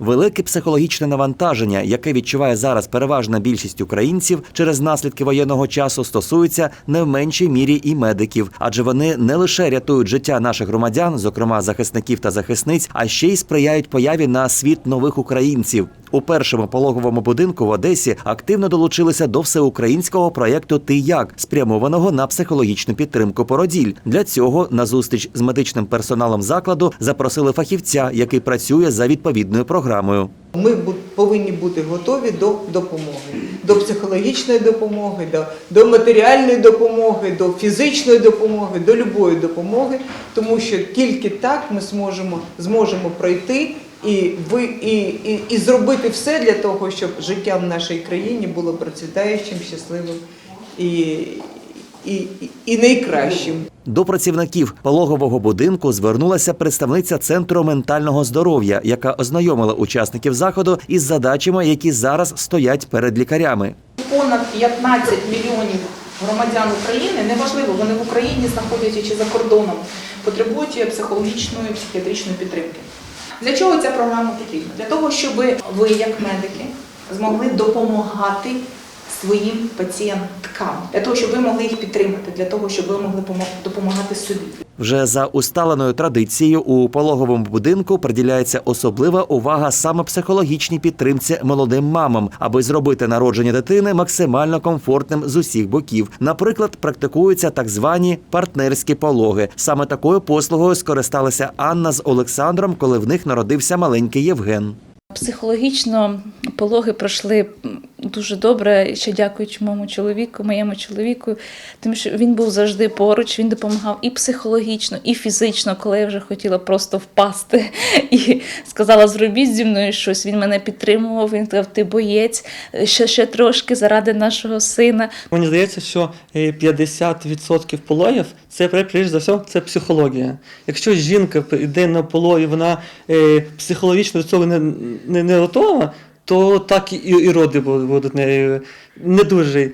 Велике психологічне навантаження, яке відчуває зараз переважна більшість українців через наслідки воєнного часу, стосується не в меншій мірі і медиків, адже вони не лише рятують життя наших громадян, зокрема захисників та захисниць, а ще й сприяють появі на світ нових українців. У першому пологовому будинку в Одесі активно долучилися до всеукраїнського проєкту Ти як спрямованого на психологічну підтримку породіль. Для цього на зустріч з медичним персоналом закладу запросили фахівця, який працює за відповідною програмою. Ми повинні бути готові до допомоги, до психологічної допомоги, до, до матеріальної допомоги, до фізичної допомоги, до любої допомоги, тому що тільки так ми зможемо, зможемо пройти і, ви, і, і, і зробити все для того, щоб життя в нашій країні було процвітаючим, щасливим і, і, і, і найкращим. До працівників пологового будинку звернулася представниця центру ментального здоров'я, яка ознайомила учасників заходу із задачами, які зараз стоять перед лікарями. Понад 15 мільйонів громадян України, неважливо, вони в Україні знаходяться чи за кордоном, потребують психологічної психіатричної підтримки. Для чого ця програма потрібна? Для того, щоб ви, як медики, змогли допомагати своїм пацієнткам, для того, щоб ви могли їх підтримати, для того, щоб ви могли допомагати собі. Вже за усталеною традицією у пологовому будинку приділяється особлива увага саме психологічній підтримці молодим мамам, аби зробити народження дитини максимально комфортним з усіх боків. Наприклад, практикуються так звані партнерські пологи. Саме такою послугою скористалися Анна з Олександром, коли в них народився маленький Євген. Психологічно пологи пройшли дуже добре, ще дякуючи моєму чоловіку, моєму чоловіку, тому що він був завжди поруч, він допомагав і психологічно, і фізично, коли я вже хотіла просто впасти і сказала, зробіть зі мною щось. Він мене підтримував, він сказав, ти боєць, ще, ще трошки заради нашого сина. Мені здається, що е, 50% пологів це прежде за все це психологія. Якщо жінка йде на пологи, вона е, психологічно до цього не, не, не готова, то так і, і роди будуть будуть не, дуже.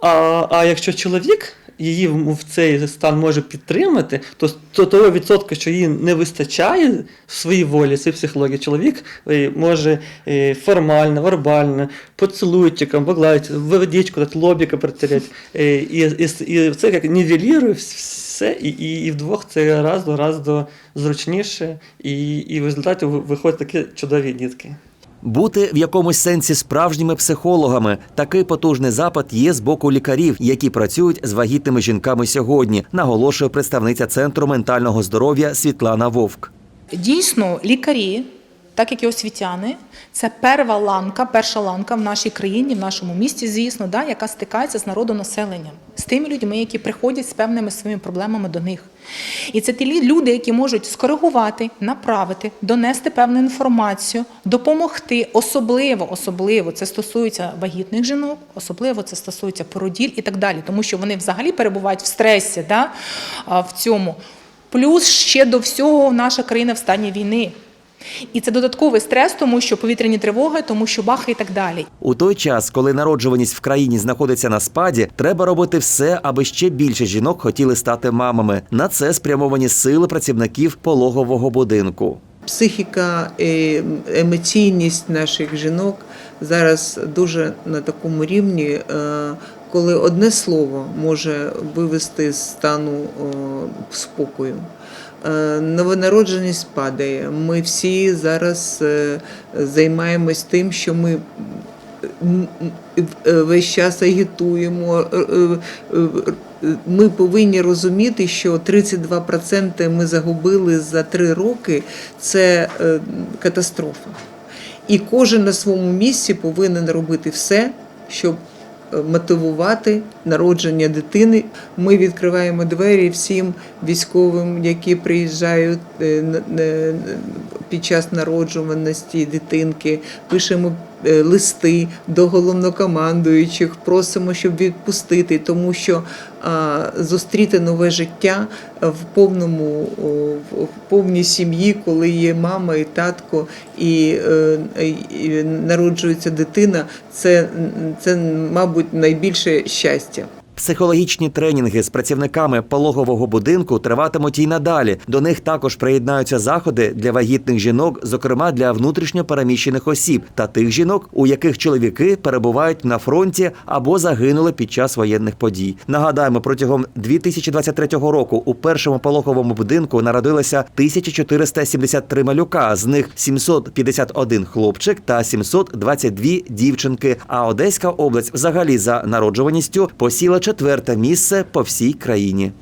А, а якщо чоловік її в цей стан може підтримати, то, то того відсотка, що їй не вистачає в своїй волі, цієї психології, чоловік е, може е, формально, вербально, поцілуйчиком, погладити, водичку лобіка протереть. е, І, і, і це як нівелірує все, і, і, і вдвох це раз до раз до зручніше, і, і в результаті виходять такі чудові дітки. Бути в якомусь сенсі справжніми психологами такий потужний запит є з боку лікарів, які працюють з вагітними жінками сьогодні, наголошує представниця центру ментального здоров'я Світлана Вовк. Дійсно, лікарі, так як і освітяни, це перша ланка, перша ланка в нашій країні, в нашому місті, звісно, да, яка стикається з народонаселенням, з тими людьми, які приходять з певними своїми проблемами до них. І це ті люди, які можуть скоригувати, направити, донести певну інформацію, допомогти. Особливо, особливо це стосується вагітних жінок, особливо це стосується породіль і так далі, тому що вони взагалі перебувають в стресі да, в цьому. Плюс ще до всього наша країна в стані війни. І це додатковий стрес, тому що повітряні тривоги, тому що бахи і так далі. У той час, коли народжуваність в країні знаходиться на спаді, треба робити все, аби ще більше жінок хотіли стати мамами. На це спрямовані сили працівників пологового будинку. Психіка, емоційність наших жінок зараз дуже на такому рівні, е, коли одне слово може вивести з стану спокою. Е, Новонародженість падає. Ми всі зараз е, займаємось тим, що ми е, весь час агітуємо. е, е, е, Ми повинні розуміти, що 32% ми загубили за три роки це е, катастрофа. І кожен на своєму місці повинен робити все, щоб е, мотивувати народження дитини. Ми відкриваємо двері всім військовим, які приїжджають е, під час народжуваності дитинки. Пишемо е, листи до головнокомандуючих, просимо, щоб відпустити, тому що зустріти нове життя в повному в повній сім'ї, коли є мама і татко, і, е, і народжується дитина, це, це, мабуть, найбільше щастя. Психологічні тренінги з працівниками пологового будинку триватимуть і надалі. До них також приєднаються заходи для вагітних жінок, зокрема для внутрішньо переміщених осіб та тих жінок, у яких чоловіки перебувають на фронті або загинули під час воєнних подій. Нагадаємо, протягом 2023 року у першому пологовому будинку народилося 1473 малюка, з них 751 хлопчик та 722 дівчинки. А Одеська область взагалі за народжуваністю посіла четверте місце по всій країні.